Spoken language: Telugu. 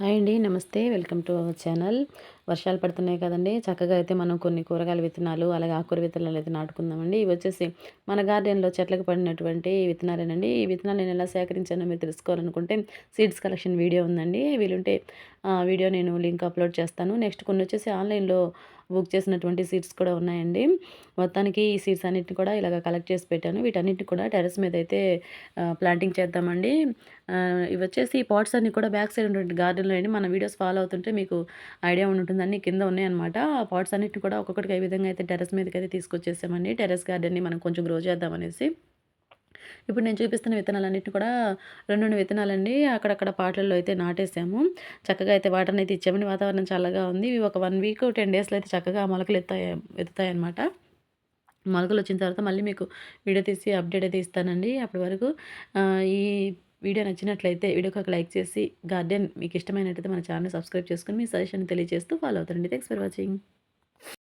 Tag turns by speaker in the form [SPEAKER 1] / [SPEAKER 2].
[SPEAKER 1] హాయ్ అండి నమస్తే. Welcome to our channel. వర్షాలు పడుతున్నాయి కదండి. చక్కగా అయితే మనం కొన్ని కూరగాయల విత్తనాలు అలాగే ఆకుకూర విత్తనాలు అయితే నాటుకుందామండి. ఇవి వచ్చేసి మన గార్డెన్లో చెట్లకు పడినటువంటి విత్తనాలేనండి. ఈ విత్తనాలు నేను ఎలా సేకరించానో మీరు తెలుసుకోవాలనుకుంటే సీడ్స్ కలెక్షన్ వీడియో ఉందండి. వీలుంటే వీడియో నేను లింక్ అప్లోడ్ చేస్తాను. నెక్స్ట్ కొన్ని వచ్చేసి ఆన్లైన్లో బుక్ చేసినటువంటి సీట్స్ కూడా ఉన్నాయండి. మొత్తానికి ఈ సీట్స్ అన్నిటిని కూడా ఇలాగ కలెక్ట్ చేసి పెట్టాను. వీటన్నిటిని కూడా టెరస్ మీద అయితే ప్లాంటింగ్ చేద్దామండి. ఇవి వచ్చేసి పాట్స్ అన్ని కూడా బ్యాక్ సైడ్ ఉన్నటువంటి గార్డెన్లో అండి. మన వీడియోస్ ఫాలో అవుతుంటే మీకు ఐడియా ఉంటుందని కింద ఉన్నాయన్నమాట. ఆ పాట్స్ అన్నిటిని కూడా ఒక్కొక్కటికి ఏ విధంగా అయితే టెరస్ మీదకి అయితే తీసుకొచ్చేసామండి టెరస్ గార్డెన్ని మనం కొంచెం గ్రో చేద్దామనేసి. ఇప్పుడు నేను చూపిస్తున్న విత్తనాలన్నింటిని కూడా రెండు రెండు విత్తనాలండి. అక్కడక్కడ పాటల్లో అయితే నాటేసాము చక్కగా అయితే వాటర్ని అయితే ఇచ్చామని వాతావరణం చల్లగా ఉంది. ఇవి ఒక వన్ వీక్ టెన్ డేస్లో అయితే చక్కగా మొలకలు ఎత్తాయి ఎత్తుతాయి అనమాట మొలకలు వచ్చిన తర్వాత మళ్ళీ మీకు వీడియో తీసి అప్డేట్ అయితే ఇస్తానండి. అప్పటి వరకు ఈ వీడియో నచ్చినట్లయితే వీడియోకి ఒక లైక్ చేసి గార్డెన్ మీకు ఇష్టమైనట్లయితే మన ఛానల్ సబ్స్క్రైబ్ చేసుకుని మీ సజెషన్ తెలియజేస్తూ ఫాలో అవుతారండి. Thanks for watching.